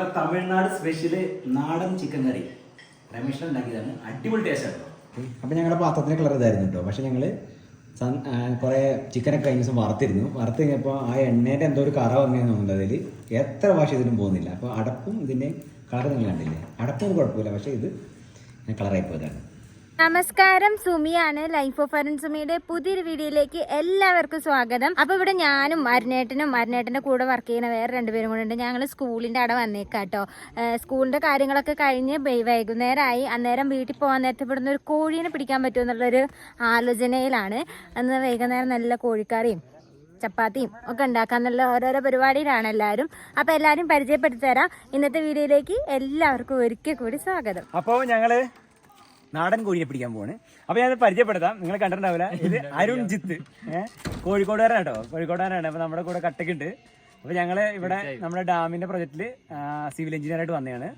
നമ്മുടെ തമിഴ്നാട് സ്പെഷ്യൽ നാടൻ ചിക്കൻ കറി. രമേശൻ ഉണ്ടാക്കിയതാണ് അടിപൊളി ടേസ്റ്റ് ആണ് അപ്പം ഞങ്ങളുടെ പാത്രത്തിന് കളർ ഇതായിരുന്നു കേട്ടോ പക്ഷെ ഞങ്ങൾ കുറേ ചിക്കനൊക്കെ കഴിഞ്ഞ ദിവസം വറുത്തിരുന്നു. വറുത്ത് കഴിഞ്ഞപ്പോൾ ആ എണ്ണേന്റെ എന്തോ ഒരു കറ വന്നതെന്ന് തോന്നുന്നത് അതിൽ എത്ര ഭാഷ ഇതിനും പോകുന്നില്ല. അപ്പോൾ അടപ്പും ഇതിന്റെ കളർ നിങ്ങൾ കണ്ടില്ലേ? അടപ്പൊന്നും കുഴപ്പമില്ല. പക്ഷേ ഇത് കളറായി പോയതാണ്. നമസ്കാരം സുമിയാണ്. ലൈഫ് ഓഫ് അരുൺ സുമിയുടെ പുതിയൊരു വീഡിയോയിലേക്ക് എല്ലാവർക്കും സ്വാഗതം. അപ്പൊ ഇവിടെ ഞാനും അരുണേട്ടനും അരുണേട്ടന്റെ കൂടെ വർക്ക് ചെയ്യുന്ന വേറെ രണ്ടുപേരും കൂടെ ഉണ്ട്. ഞങ്ങൾ സ്കൂളിന്റെ അവിടെ വന്നേക്കാം കേട്ടോ സ്കൂളിന്റെ കാര്യങ്ങളൊക്കെ കഴിഞ്ഞ് വൈകുന്നേരമായി. അന്നേരം വീട്ടിൽ പോകാൻ നേരത്തെ ഇവിടുന്ന് ഒരു കോഴീനെ പിടിക്കാൻ പറ്റുമെന്നുള്ളൊരു ആലോചനയിലാണ്. അന്ന് വൈകുന്നേരം നല്ല കോഴിക്കറിയും ചപ്പാത്തിയും ഒക്കെ ഉണ്ടാക്കാന്നുള്ള ഓരോരോ പരിപാടിയിലാണ് എല്ലാവരും. അപ്പൊ എല്ലാവരും പരിചയപ്പെടുത്തി തരാം. ഇന്നത്തെ വീഡിയോയിലേക്ക് എല്ലാവർക്കും ഒരിക്കൽ കൂടി സ്വാഗതം. അപ്പോൾ ഞങ്ങൾ നാടൻ കോഴിയെ പിടിക്കാൻ പോവാണ്. അപ്പൊ ഞാൻ പരിചയപ്പെടുത്താം. നിങ്ങൾ കണ്ടിട്ടുണ്ടാവില്ല. ഇത് അരുൺ ജിത്ത് ഏഹ്? കോഴിക്കോടുകാരൻ കേട്ടോ കോഴിക്കോടുകാരാണ് അപ്പൊ നമ്മുടെ കൂടെ കട്ടക്കുണ്ട് അപ്പൊ ഞങ്ങൾ ഇവിടെ നമ്മുടെ ഡാമിന്റെ പ്രൊജക്ടിൽ സിവിൽ എഞ്ചിനീയർ ആയിട്ട് വന്നതാണ്.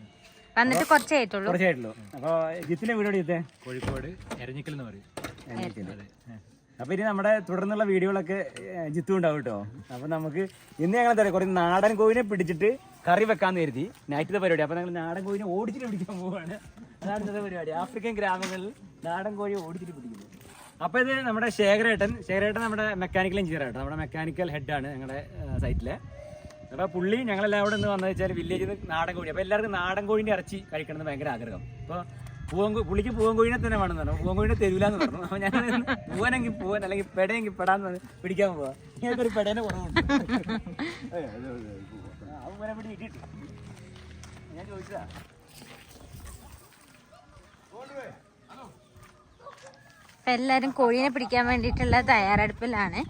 വന്നിട്ട് കുറച്ചേ ആയിട്ടുള്ളൂ കുറച്ചായിട്ടുള്ളൂ. അപ്പൊ ജിത്തിന്റെ വീട് എവിടെ കോഴിക്കോട് എരഞ്ഞിക്കൽ എന്ന് പറയും. അപ്പൊ ഇനി നമ്മുടെ തുടർന്നുള്ള വീഡിയോകളൊക്കെ ജിത്തും ഉണ്ടാവും കേട്ടോ. അപ്പൊ നമുക്ക് ഇന്ന് ഞങ്ങൾ എന്താ കുറേ നാടൻ കോഴിനെ പിടിച്ചിട്ട് കറി വെക്കാന്ന് കരുതി. നൈറ്റിലെ പരിപാടി. അപ്പൊ ഞങ്ങൾ നാടൻ കോഴിനെ ഓടിച്ചിട്ട് പിടിക്കാൻ പോവാണ്. അതാണ് ഇന്നത്തെ പരിപാടി. ആഫ്രിക്കൻ ഗ്രാമങ്ങളിൽ നാടൻ കോഴി ഓടിച്ചിട്ട് പിടിക്കുന്നത് അപ്പൊ ഇത് നമ്മുടെ ശേഖരേട്ടൻ. ശേഖരേട്ടൻ നമ്മുടെ മെക്കാനിക്കൽ എഞ്ചിനീയർ ആട്ടോ. നമ്മുടെ മെക്കാനിക്കൽ ഹെഡാണ് ഞങ്ങളുടെ സൈറ്റിലെ അപ്പൊ പുള്ളി ഞങ്ങളെല്ലാം ഇവിടെ നിന്ന് വന്നത് വെച്ചാൽ വില്ലേജിൽ നിന്ന് നാടൻ കോഴി. അപ്പൊ എല്ലാവർക്കും നാടൻ കോഴിന്റെ ഇറച്ചി കഴിക്കണമെന്ന് ഭയങ്കര ആഗ്രഹം. അപ്പൊ പൂവൻ പുള്ളിക്ക് പൂവൻ കോഴിനെ തന്നെ വേണമെന്ന് പറഞ്ഞു. പൂവൻ കോഴിനെ തരൂലെന്ന് പറഞ്ഞു. അപ്പൊ ഞാൻ പൂവനെങ്കിൽ പൂവൻ അല്ലെങ്കിൽ പെടയെങ്കിൽ പെടാന്ന് പറഞ്ഞ് പിടിക്കാൻ പോവാ. ഞങ്ങൾക്കൊരു പെടേനെ കുറവുണ്ട്. പിടി ഞാൻ ചോദിച്ചതാ. എല്ലാരും കോഴീനെ പിടിക്കാൻ വേണ്ടിയിട്ടുള്ള തയ്യാറെടുപ്പിലാണ്.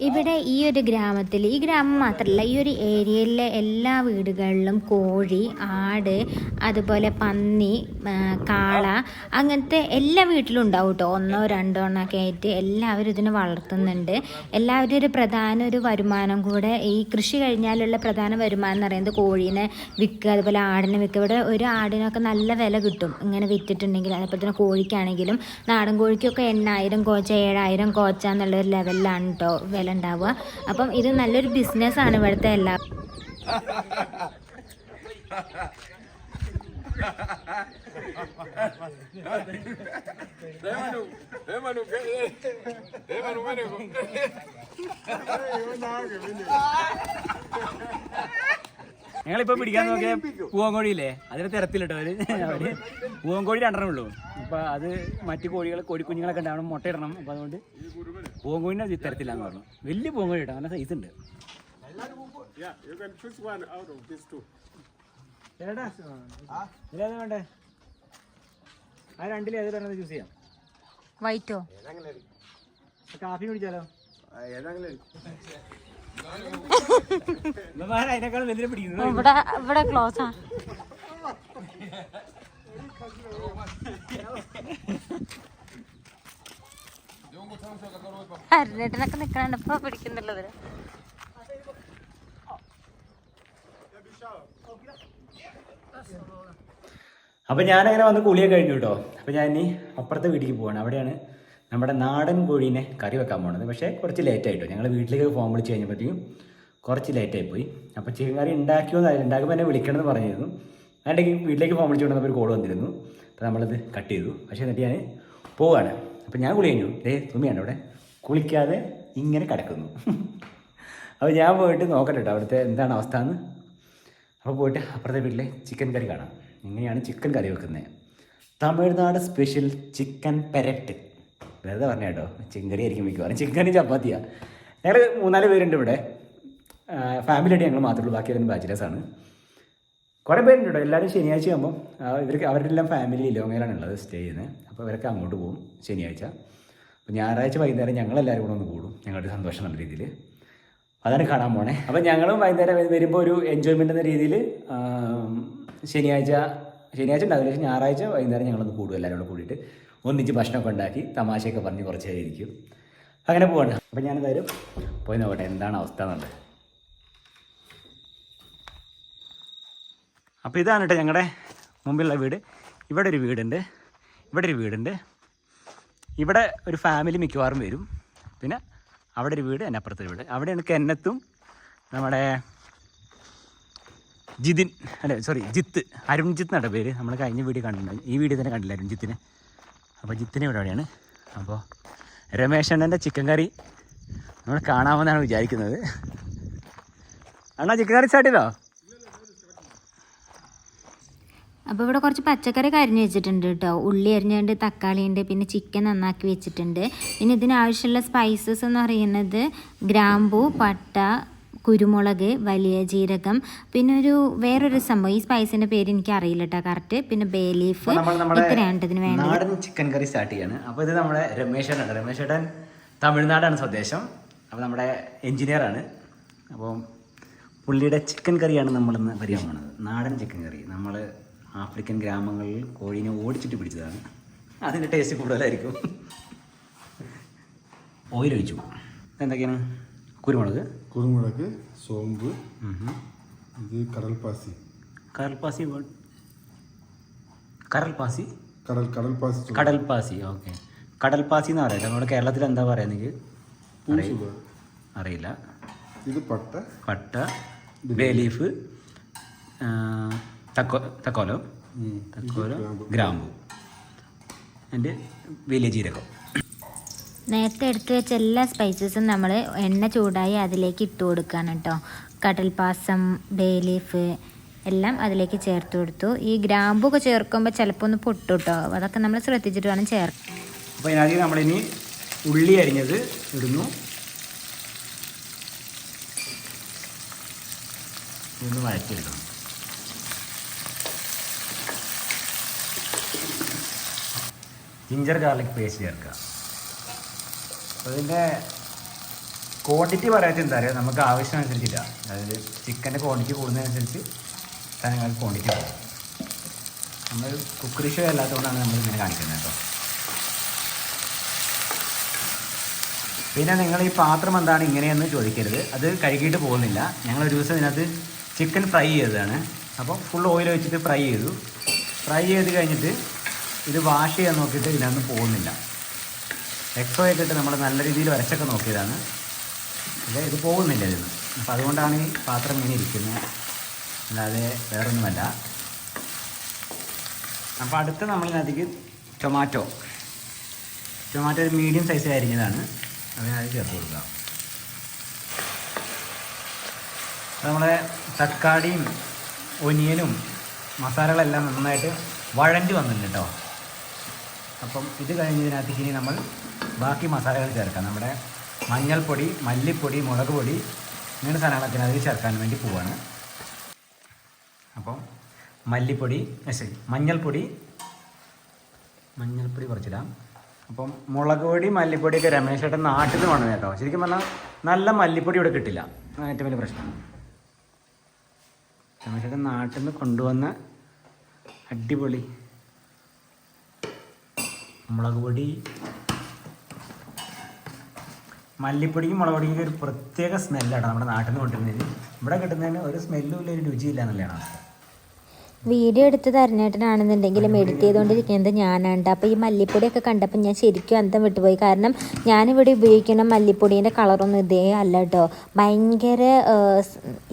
ഇവിടെ ഈ ഒരു ഗ്രാമത്തിൽ ഈ ഗ്രാമം മാത്രമല്ല ഈ ഒരു ഏരിയയിലെ എല്ലാ വീടുകളിലും കോഴി ആട് അതുപോലെ പന്നി കാള അങ്ങനത്തെ എല്ലാ വീട്ടിലും ഉണ്ടാവും കേട്ടോ. ഒന്നോ രണ്ടോ എണ്ണൊക്കെ ആയിട്ട് എല്ലാവരും ഇതിനെ വളർത്തുന്നുണ്ട്. എല്ലാവരും ഒരു പ്രധാന ഒരു വരുമാനം കൂടെ ഈ കൃഷി കഴിഞ്ഞാലുള്ള പ്രധാന വരുമാനം എന്ന് പറയുന്നത് കോഴീനെ വിൽക്കുക അതുപോലെ ആടിനെ വിൽക്കുക. ഇവിടെ ഒരു ആടിനൊക്കെ നല്ല വില കിട്ടും. ഇങ്ങനെ വിറ്റിട്ടുണ്ടെങ്കിൽ അതുപോലെ തന്നെ കോഴിക്കാണെങ്കിലും നാടൻ കോഴിക്കൊക്കെ എണ്ണായിരം കോച്ച ഏഴായിരം കോച്ച എന്നുള്ള ഒരു ലെവലിലാണ് കേട്ടോ വില. ഉണ്ടാവുക. അപ്പം ഇത് നല്ലൊരു ബിസിനസ് ബിസിനസ്സാണ് ഇവിടുത്തെ എല്ലാ ഞങ്ങളിപ്പോ പിടിക്കാൻ നോക്കിയ പൂവങ്കോഴിയില്ലേ അതിന് തിരത്തിലിട്ടോ അവർ? അവർ പൂവൻകോഴി രണ്ടെണ്ണം ഉള്ളൂ. അപ്പൊ അത് മറ്റു കോഴികൾ കോഴിക്കുഞ്ഞുങ്ങളൊക്കെ ഉണ്ടാവണം മുട്ടയിടണം അപ്പൊ അതുകൊണ്ട് പൂങ്കോഴിനെ തരത്തില്ല എന്ന് പറഞ്ഞു. വലിയ പൂങ്കോഴി കേട്ടോ നല്ല സൈസ് ഉണ്ട്. ഇതിലേതാ വേണ്ടേ? ആ രണ്ടിൽ ഏത് വേണ്ടത് ചൂസ് ചെയ്യാം. വൈറ്റോ കാഫി കുടിച്ചാലോ? ഇവന്മാര് അതിനേക്കാളും വലിയ പിടിക്കുന്നു. ഇവിടെ ഇവിടെ ക്ലോസ് ആണ് അരുണേട്ടനൊക്കെ നിക്കണുണ്ട്. ഇപ്പൊ പിടിക്കുന്നുള്ളത്. അപ്പൊ ഞാനങ്ങനെ വന്ന് കുളിയൊക്കെ കഴിഞ്ഞു കേട്ടോ അപ്പൊ ഞാൻ ഇനി അപ്പുറത്തെ വീട്ടിലേക്ക് പോവാണ്. അവിടെയാണ് നമ്മുടെ നാടൻ കോഴീനെ കറി വെക്കാൻ പോണത്. പക്ഷേ കുറച്ച് ലേറ്റ് ആയിട്ടോ ഞങ്ങൾ വീട്ടിലേക്ക് ഫോം വിളിച്ച് കഴിഞ്ഞപ്പോഴത്തേക്കും കുറച്ച് ലേറ്റ് ആയി പോയി. അപ്പോൾ ചിക്കൻ കറി ഉണ്ടാക്കിയോന്ന് ഉണ്ടാക്കുമ്പോൾ എന്നെ വിളിക്കണമെന്ന് പറഞ്ഞിരുന്നു. അതിന്റെ വീട്ടിലേക്ക് ഫോൺ വിളിച്ചു കൊണ്ടുവന്നപ്പോൾ ഒരു കോൾ വന്നിരുന്നു. അപ്പോൾ നമ്മളത് കട്ട് ചെയ്തു. പക്ഷേ എന്നിട്ട് ഞാൻ പോവുകയാണ് അപ്പോൾ ഞാൻ കുളി കഴിഞ്ഞു. ഏ തുമ്മിയാണ് അവിടെ. കുളിക്കാതെ ഇങ്ങനെ കിടക്കുന്നു. അപ്പോൾ ഞാൻ പോയിട്ട് നോക്കട്ടെ കേട്ടോ അവിടുത്തെ എന്താണ് അവസ്ഥ എന്ന് അപ്പോൾ പോയിട്ട് അപ്പുറത്തെ വീട്ടിലെ ചിക്കൻ കറി കാണാം. ഇങ്ങനെയാണ് ചിക്കൻ കറി വെക്കുന്നത് തമിഴ്നാട് സ്പെഷ്യൽ ചിക്കൻ പെരട്ട്. വെറുതെ പറഞ്ഞ കേട്ടോ. ചിക്കൻ കറി ആയിരിക്കും മിക്കവാറും. ചിക്കൻ കറി ചപ്പാത്തിയാണ് ഞങ്ങൾ മൂന്നാൽ പേരുണ്ട് ഇവിടെ. ഫാമിലി ആയിട്ട് ഞങ്ങൾ മാത്രമേ ഉള്ളൂ. ബാക്കി അതിന് ബാച്ചിലേഴ്സാണ് കുറേ പേരുണ്ട്? എല്ലാവരും ശനിയാഴ്ച ആകുമ്പോൾ ഇവർക്ക് അവരുടെ എല്ലാം ഫാമിലി ലോങ്ങയിലാണ് ഉള്ളത് സ്റ്റേ ചെയ്യുന്നത്. അപ്പോൾ ഇവരൊക്കെ അങ്ങോട്ട് പോകും ശനിയാഴ്ച. അപ്പോൾ ഞായറാഴ്ച വൈകുന്നേരം ഞങ്ങളെല്ലാവരും കൂടെ ഒന്ന് കൂടും. ഞങ്ങളുടെ സന്തോഷം നല്ല രീതിയിൽ അതാണ് കാണാൻ പോണേ. അപ്പോൾ ഞങ്ങളും വൈകുന്നേരം വരുമ്പോൾ ഒരു എൻജോയ്മെന്റ് എന്ന രീതിയിൽ ശനിയാഴ്ച ശനിയാഴ്ച ഉണ്ടാവില്ല പക്ഷേ ഞായറാഴ്ച വൈകുന്നേരം ഞങ്ങളൊന്ന് കൂടും എല്ലാവരും കൂടെ കൂടിയിട്ട്. ഒന്നിച്ച് ഭക്ഷണമൊക്കെ ഉണ്ടാക്കി തമാശയൊക്കെ പറഞ്ഞ് കുറച്ച് ഇരിക്കും. അങ്ങനെ പോവാണ്. അപ്പോൾ ഞാനെന്തായാലും പോയി നോക്കട്ടെ എന്താണ് അവസ്ഥ എന്നുള്ളത്. അപ്പോൾ ഇതാണ് കേട്ടോ ഞങ്ങളുടെ മുമ്പിലുള്ള വീട്. ഇവിടെ ഒരു വീടുണ്ട്. ഇവിടെ ഒരു വീടുണ്ട്. ഇവിടെ ഒരു ഫാമിലി മിക്കവാറും വരും. പിന്നെ അവിടെ ഒരു വീട് എന്റെ അപ്പുറത്തൊരു വീട്. അവിടെയാണ് എന്നത്തും നമ്മുടെ ജിതിൻ അല്ലേ സോറി ജിത്ത് അരുൺജിത്ത് എന്നാണ് പേര്. നമ്മൾ കഴിഞ്ഞ വീഡിയോ കണ്ടിട്ടുണ്ട് ഈ വീഡിയോ തന്നെ കണ്ടില്ല അരുൺജിത്തിനെ അപ്പോൾ ജിത്തിനെ ഇവിടെ അവിടെയാണ്. അപ്പോൾ രമേശ് അണ്ണന്റെ ചിക്കൻ കറി നമ്മൾ കാണാമെന്നാണ് വിചാരിക്കുന്നത്. അണ്ണാ ചിക്കൻ കറി സ്റ്റാർട്ട് ചെയ്തോ അപ്പോൾ ഇവിടെ കുറച്ച് പച്ചക്കറി കരിഞ്ഞ് വെച്ചിട്ടുണ്ട് കേട്ടോ. ഉള്ളി അരിഞ്ഞുണ്ട് തക്കാളി ഉണ്ട് പിന്നെ ചിക്കൻ നന്നാക്കി വെച്ചിട്ടുണ്ട്. പിന്നെ ഇതിനാവശ്യമുള്ള സ്പൈസസ് എന്ന് പറയുന്നത് ഗ്രാമ്പൂ പട്ട കുരുമുളക് വലിയ ജീരകം പിന്നെ ഒരു വേറൊരു സംഭവം. ഈ സ്പൈസിന്റെ പേര് എനിക്ക് അറിയില്ല കേട്ടോ കറക്റ്റ് പിന്നെ ബേ ലീഫ് ഇത്രയാണ് ഇതിന് വേണ്ടത് നാടൻ ചിക്കൻ കറി സ്റ്റാർട്ട് ചെയ്യാണ്. അപ്പോൾ ഇത് നമ്മുടെ രമേശ് ഏട്ടനാണ് രമേശ് ഏട്ടൻ തമിഴ്നാടാണ് സ്വദേശം. അപ്പോൾ നമ്മുടെ എഞ്ചിനീയറാണ് അപ്പോൾ പുള്ളിയുടെ ചിക്കൻ കറിയാണ് നമ്മളിന്ന് പരിചയം നാടൻ ചിക്കൻ കറി നമ്മൾ ആഫ്രിക്കൻ ഗ്രാമങ്ങളിൽ കോഴീനെ ഓടിച്ചിട്ട് പിടിച്ചതാണ്. അതിന്റെ ടേസ്റ്റ് കൂടുതലായിരിക്കും. ഓയിലൊഴിച്ചു എന്തൊക്കെയാണ് കുരുമുളക്. കുരുമുളക് സോമ്പ്. ഇത് കടൽപ്പാസി. കടൽപ്പാസി കടൽപ്പാസി? കടൽ കടൽപ്പാസി. കടൽപ്പാസി ഓക്കെ കടൽപ്പാസി എന്ന് പറയാം. നമ്മുടെ കേരളത്തിൽ എന്താ പറയാ എനിക്ക് അറിയില്ല. ഇത് പട്ട. പട്ട ബേ ലീഫ് തക്കോ തക്കോലോ? ഉം. തക്കോലം? ഗ്രാമ്പു. എന്റെ വലിയ ജീരകം. നേരത്തെ എടുത്ത് വെച്ച എല്ലാ സ്പൈസസും നമ്മൾ എണ്ണ ചൂടായി അതിലേക്ക് ഇട്ട് കൊടുക്കുകയാണ് കേട്ടോ കടൽപ്പാസം ബേ ലീഫ് എല്ലാം അതിലേക്ക് ചേർത്ത് കൊടുത്തു. ഈ ഗ്രാമ്പൊക്കെ ചേർക്കുമ്പോൾ ചിലപ്പോൾ ഒന്ന് പൊട്ടു കേട്ടോ അതൊക്കെ നമ്മൾ ശ്രദ്ധിച്ചിട്ട് വേണം ചേർക്കാൻ അപ്പോൾ ഇതിനകത്ത് നമ്മളിനി ഉള്ളി അരിഞ്ഞത് ഇടുന്നു. ഒന്ന് വഴറ്റിയെടുക്കണം. ജിഞ്ചർ ഗാർലിക് പേസ്റ്റ് ചേർക്കുക. അതിന്റെ ക്വാണ്ടിറ്റി പറയാത്ത എന്താ പറയുക നമുക്ക് ആവശ്യമനുസരിച്ചില്ല അതായത് ചിക്കന്റെ ക്വാണ്ടിറ്റി കൂടുന്നതനുസരിച്ച് സാധനങ്ങൾക്ക് ക്വാണ്ടിറ്റി കൂടും. നമ്മൾ കുക്കറി ഷോ അല്ലാത്തതുകൊണ്ടാണ് നമ്മൾ ഇങ്ങനെ കാണിക്കുന്നത് കേട്ടോ. പിന്നെ നിങ്ങൾ ഈ പാത്രം എന്താണ് ഇങ്ങനെയെന്ന് ചോദിക്കരുത്. അത് കഴുകിയിട്ട് പോകുന്നില്ല. ഞങ്ങൾ ഒരു ദിവസം ഇതിനകത്ത് ചിക്കൻ ഫ്രൈ ചെയ്തതാണ്. അപ്പോൾ ഫുൾ ഓയിൽ വെച്ചിട്ട് ഫ്രൈ ചെയ്തു. ഫ്രൈ ചെയ്ത് കഴിഞ്ഞിട്ട് ഇത് വാഷ് ചെയ്യാൻ നോക്കിയിട്ട് ഇതിനകത്ത് പോകുന്നില്ല. എക്സോ ഒക്കെ ഇട്ട് നമ്മൾ നല്ല രീതിയിൽ വരച്ചൊക്കെ നോക്കിയതാണ്. പക്ഷേ ഇത് പോകുന്നില്ല ഇതിന്. അപ്പോൾ അതുകൊണ്ടാണ് ഈ പാത്രം ഇങ്ങനെ ഇരിക്കുന്നത്. അല്ലാതെ വേറൊന്നുമല്ല. അപ്പോൾ അടുത്ത നമ്മളതിനകത്തേക്ക് ടൊമാറ്റോ ടൊമാറ്റോ ഒരു മീഡിയം സൈസിൽ അരിഞ്ഞതാണ് അതിനകത്ത് ചേർത്ത് കൊടുക്കുക നമ്മളെ തക്കാളിയും ഒനിയനും മസാലകളെല്ലാം നന്നായിട്ട് വഴഞ്ഞ് വന്നിട്ടുണ്ട് കേട്ടോ. അപ്പം ഇത് കഴിഞ്ഞതിനകത്തേക്ക് ഇനി നമ്മൾ ബാക്കി മസാലകൾ ചേർക്കാം. നമ്മുടെ മഞ്ഞൾപ്പൊടി മല്ലിപ്പൊടി മുളക് പൊടി ഇങ്ങനെ സാധനങ്ങളൊക്കെ അതിൽ ചേർക്കാൻ വേണ്ടി പോവാണ്. അപ്പം മല്ലിപ്പൊടി ശരി മഞ്ഞൾപ്പൊടി മഞ്ഞൾപ്പൊടി കുറച്ചിടാം. അപ്പം മുളക് പൊടി മല്ലിപ്പൊടിയൊക്കെ രമേശ് ഏട്ടൻ നാട്ടിൽ നിന്ന് വേണം കേട്ടോ. ശരിക്കും പറഞ്ഞാൽ നല്ല മല്ലിപ്പൊടി ഇവിടെ കിട്ടില്ല. ഏറ്റവും വലിയ പ്രശ്നം. രമേശ് ഏട്ടൻ നാട്ടിൽ നിന്ന് കൊണ്ടുവന്ന അടിപൊളി മുളക് പൊടി മല്ലിപ്പൊടിക്കും മുളക് പൊടിക്കും ഒരു പ്രത്യേക സ്മെല്ലാണ് നമ്മുടെ നാട്ടിൽ നിന്ന് കൊണ്ടുവരുന്നതിന് ഇവിടെ കിട്ടുന്നതിന് ഒരു സ്മെല്ലും ഇല്ല ഒരു രുചിയില്ല എന്നുള്ളതാണ്. വീഡിയോ എടുത്ത് തരണേട്ടനാണെന്നുണ്ടെങ്കിലും എഡിറ്റ് ചെയ്തുകൊണ്ടിരിക്കുന്നത് ഞാനാണ്. അപ്പോൾ ഈ മല്ലിപ്പൊടിയൊക്കെ കണ്ടപ്പോൾ ഞാൻ ശരിക്കും അന്തം വിട്ടുപോയി കാരണം ഞാനിവിടെ ഉപയോഗിക്കുന്ന മല്ലിപ്പൊടീന്റെ കളറൊന്നും ഇതേ അല്ല കേട്ടോ ഭയങ്കര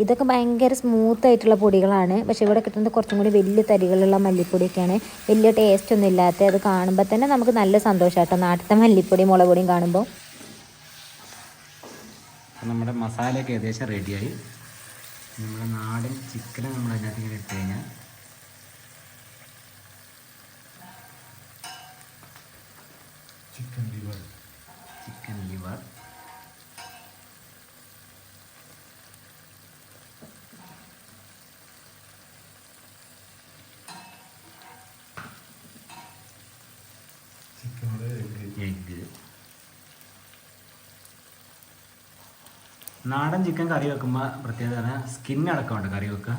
ഇതൊക്കെ ഭയങ്കര സ്മൂത്ത് ആയിട്ടുള്ള പൊടികളാണ്. പക്ഷേ ഇവിടെ കിട്ടുന്നത് കുറച്ചും കൂടി വലിയ തരികളുള്ള മല്ലിപ്പൊടിയൊക്കെയാണ്. വലിയ ടേസ്റ്റ് ഒന്നും ഇല്ലാത്ത അത് കാണുമ്പോൾ തന്നെ നമുക്ക് നല്ല സന്തോഷം കേട്ടോ നാട്ടിലത്തെ മല്ലിപ്പൊടിയും മുളക് പൊടിയും കാണുമ്പോൾ നമ്മുടെ മസാലയൊക്കെ ഏകദേശം റെഡിയായി നമ്മുടെ നാടൻ ചിക്കനെ നമ്മൾ അതിനകത്ത് ഇങ്ങനെ ഇട്ട് കഴിഞ്ഞാൽ നാടൻ ചിക്കൻ കറി വെക്കുമ്പോൾ പ്രത്യേകത പറഞ്ഞാൽ സ്കിൻ അടക്കമുണ്ട് കറി വെക്കുക.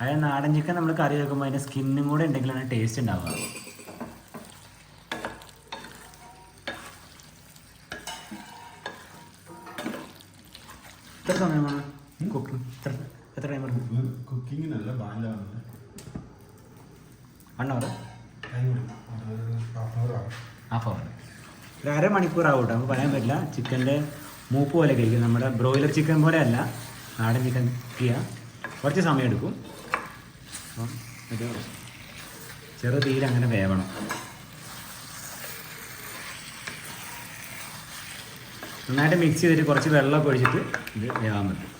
അതായത് നാടൻ ചിക്കൻ നമ്മൾ കറി വെക്കുമ്പോൾ അതിന്റെ സ്കിന്നും കൂടെ ഉണ്ടെങ്കിലാണ് ടേസ്റ്റ് ഉണ്ടാവുക. എത്ര സമയമാണ് കുക്കിംഗ് എത്ര ടൈം കുക്കിങ്ങിനല്ല ബാലാണ് വൺ അവർ ഒരു ഹാഫ് അവർ ആവും ഹാഫ് ഒരു അരമണിക്കൂർ ആവും കേട്ടോ നമുക്ക് പറയാൻ പറ്റില്ല. ചിക്കന്റെ മൂപ്പ് പോലെ കഴിക്കും. നമ്മുടെ ബ്രോയിലർ ചിക്കൻ പോലെ അല്ല. നാടൻ ചിക്കൻ ചെയ്യുക കുറച്ച് സമയം എടുക്കും. അപ്പം ചെറു തീയിൽ അങ്ങനെ വേവണം. നന്നായിട്ട് മിക്സ് ചെയ്തിട്ട് കുറച്ച് വെള്ളമൊക്കെ ഒഴിച്ചിട്ട് ഇത് വേവാൻ പറ്റും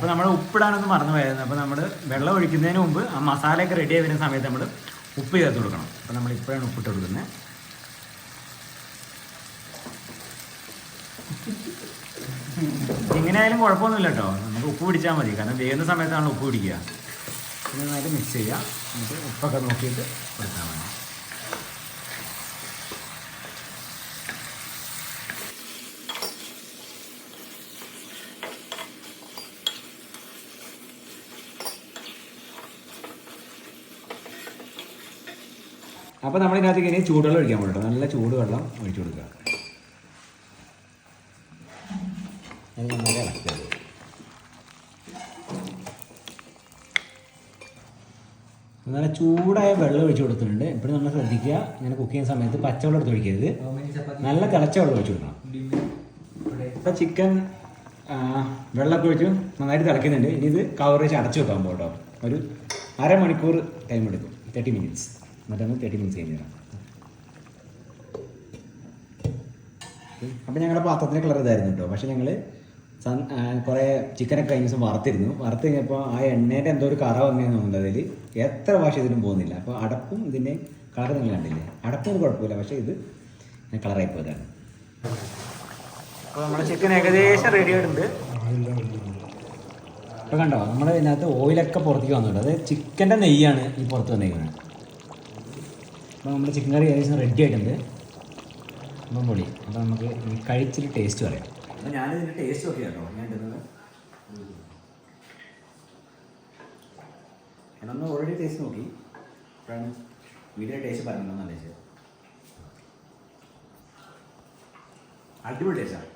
അപ്പോൾ നമ്മൾ ഉപ്പിടാനൊന്നും മറന്നു പോയായിരുന്നു അപ്പോൾ നമ്മൾ വെള്ളം ഒഴിക്കുന്നതിന് മുമ്പ് ആ മസാലയൊക്കെ റെഡി ആയി വരുന്ന സമയത്ത് നമ്മൾ ഉപ്പ് ചേർത്ത് കൊടുക്കണം. അപ്പോൾ നമ്മൾ ഇപ്പോഴാണ് ഉപ്പിട്ട് കൊടുക്കുന്നത്. എങ്ങനെ ആയാലും കുഴപ്പമൊന്നുമില്ല കേട്ടോ. നമുക്ക് ഉപ്പ് പിടിച്ചാൽ മതി. കാരണം വേകുന്ന സമയത്താണ് ഉപ്പ് പിടിക്കുക. പിന്നെ നന്നായിട്ട് മിക്സ് ചെയ്യുക. നമുക്ക് ഉപ്പൊക്കെ നോക്കിയിട്ട് കൊടുത്താൽ മതി. അപ്പോൾ നമ്മൾ ഇതിനകത്തേക്ക് ഇനി ചൂടുവെള്ളം ഒഴിക്കാൻ പോകട്ടോ നല്ല ചൂടുവെള്ളം ഒഴിച്ചു കൊടുക്കുക. നല്ല ചൂടായ വെള്ളം ഒഴിച്ചു കൊടുത്തിട്ടുണ്ട്. എപ്പോഴും നമ്മൾ ശ്രദ്ധിക്കുക ഇങ്ങനെ കുക്ക് ചെയ്യുന്ന സമയത്ത് പച്ചവെള്ളം എടുത്ത് ഒഴിക്കരുത്. നല്ല തിളച്ച വെള്ളം ഒഴിച്ചു കൊടുക്കണം. ഇപ്പം ചിക്കൻ വെള്ളമൊക്കെ ഒഴിച്ചു നന്നായിട്ട് തിളയ്ക്കുന്നുണ്ട്. ഇനി ഇത് കവർ വെച്ച് അടച്ചു വെക്കാൻ പോകട്ടോ. ഒരു അരമണിക്കൂർ ടൈം എടുക്കും. തേർട്ടി മിനിറ്റ്സ് എന്നിട്ടാണ് തേർട്ടി മിനിറ്റ്സ് കഴിഞ്ഞ് തരാം അപ്പം ഞങ്ങളുടെ പാത്രത്തിന്റെ കളർ ഇതായിരുന്നു കേട്ടോ പക്ഷെ ഞങ്ങൾ സൺ കുറേ ചിക്കനൊക്കെ കഴിഞ്ഞ ദിവസം വറുത്തിരുന്നു. വറുത്ത് കഴിഞ്ഞപ്പോൾ ആ എണ്ണേന്റെ എന്തോ ഒരു കറ വന്നതെന്ന് അതിൽ എത്ര വാഷ് ഇതിനും പോകുന്നില്ല. അപ്പോൾ അടപ്പും ഇതിന്റെ കളർ നിങ്ങൾ കണ്ടില്ലേ? അടപ്പും കുഴപ്പമില്ല. പക്ഷേ ഇത് കളറായി പോയതാണ്. അപ്പോൾ നമ്മുടെ ചിക്കൻ ഏകദേശം റെഡി ആയിട്ടുണ്ട്. അപ്പോൾ കണ്ടോ? നമ്മുടെ ഇതിനകത്ത് ഓയിലൊക്കെ പുറത്തേക്ക് വന്നിട്ടുണ്ട്. അത് ചിക്കന്റെ നെയ്യാണ് ഈ പുറത്ത് വന്നിരിക്കുന്നത് അപ്പോൾ നമ്മുടെ ചിക്കൻ കറി ഏകദേശം റെഡി ആയിട്ടുണ്ട്. അപ്പം പൊളി. അപ്പോൾ നമുക്ക് ഈ കഴിച്ചിട്ട് ടേസ്റ്റ് പറയാം. അപ്പോൾ ഞാനിതിന്റെ ടേസ്റ്റ് ഒക്കെ കേട്ടോ ഞാൻ ഇടുന്നത്. ഞാനൊന്ന് ഓൾറെഡി ടേസ്റ്റ് നോക്കി. അപ്പോഴാണ് വീഡിയോ ടേസ്റ്റ് പറഞ്ഞിട്ടുണ്ടെന്ന് ആലോചിച്ചത് അടിപൊളി ടേസ്റ്റാണ്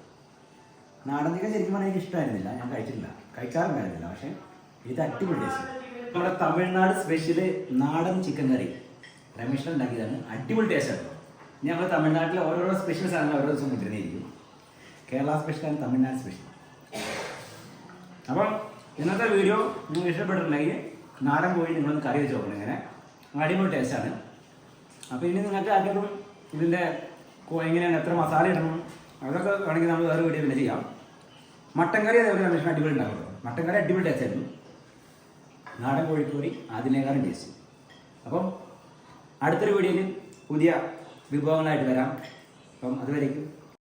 നാടൻ ചിക്കൻ ശരിക്കും പറഞ്ഞാൽ എനിക്ക് ഇഷ്ടമായിരുന്നില്ല ഞാൻ കഴിച്ചിട്ടില്ല. കഴിക്കാറുണ്ടായിരുന്നില്ല. പക്ഷേ ഇത് അടിപൊളി ടേസ്റ്റ് നമ്മുടെ തമിഴ്നാട് സ്പെഷ്യൽ നാടൻ ചിക്കൻ കറി രമേശൻ ഉണ്ടാക്കിയതാണ്. അടിപൊളി ടേസ്റ്റ് ഇനി നമ്മൾ തമിഴ്നാട്ടിലെ ഓരോരോ സ്പെഷ്യൽ സാധനങ്ങൾ ഓരോ ദിവസം കൊണ്ടുവരുന്നതായിരിക്കും. കേരള സ്പെഷ്യൽ ആണ് തമിഴ്നാട് സ്പെഷ്യൽ അപ്പം ഇന്നത്തെ വീഡിയോ നിങ്ങൾ ഇഷ്ടപ്പെട്ടിട്ടുണ്ടെങ്കിൽ നാടൻ കോഴി നിങ്ങളൊന്ന് കറി വെച്ച് നോക്കണം ഇങ്ങനെ. അടിപൊളി ടേസ്റ്റാണ് അപ്പോൾ ഇനി നിങ്ങൾക്ക് ആർക്കും ഇതിന്റെ എങ്ങനെയാണ് എത്ര മസാല ഇടണം അതൊക്കെ വേണമെങ്കിൽ നമ്മൾ വേറെ വീഡിയോ പിന്നെ ചെയ്യാം. മട്ടൻ കറി അതേപോലെ കമ്മീഷൻ അടിപൊളി ഉണ്ടാവുമല്ലോ മട്ടൻ കറി അടിപൊളി ടേസ്റ്റ് ആയിരുന്നു. നാടൻ കോഴിക്കോരി അതിനേക്കാളും ടേസ്റ്റ് അപ്പം അടുത്തൊരു വീഡിയോയിൽ പുതിയ വിഭവങ്ങളായിട്ട് വരാം. അപ്പം അതുവരേക്കും.